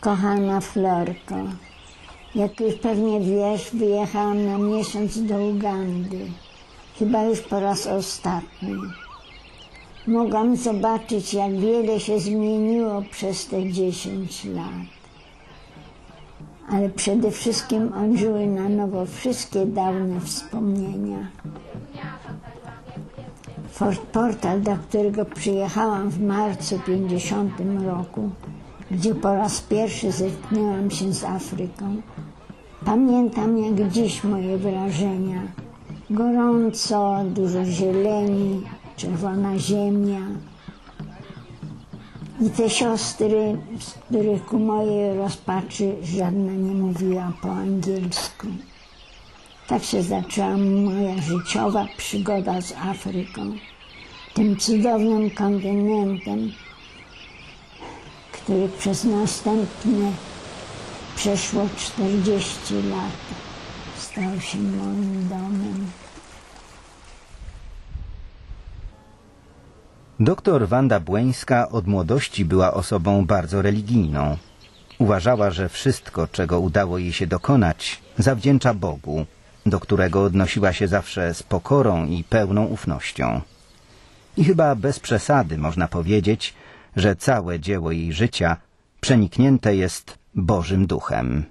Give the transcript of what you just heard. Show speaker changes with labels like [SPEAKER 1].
[SPEAKER 1] Kochana Florko, jak już pewnie wiesz, wyjechałam na miesiąc do Ugandy. Chyba już po raz ostatni. Mogłam zobaczyć, jak wiele się zmieniło przez te 10 lat. Ale przede wszystkim ożyły na nowo wszystkie dawne wspomnienia. Fort Portal, do którego przyjechałam w marcu 50 roku, gdzie po raz pierwszy zetknęłam się z Afryką. Pamiętam jak dziś moje wrażenia. Gorąco, dużo zieleni, czerwona ziemia. I te siostry, z których ku mojej rozpaczy żadna nie mówiła po angielsku. Tak się zaczęła moja życiowa przygoda z Afryką, tym cudownym kontynentem, który przez następne przeszło 40 lat stał się moim domem.
[SPEAKER 2] Doktor Wanda Błeńska od młodości była osobą bardzo religijną. Uważała, że wszystko, czego udało jej się dokonać, zawdzięcza Bogu, do którego odnosiła się zawsze z pokorą i pełną ufnością. I chyba bez przesady można powiedzieć, że całe dzieło jej życia przeniknięte jest Bożym Duchem.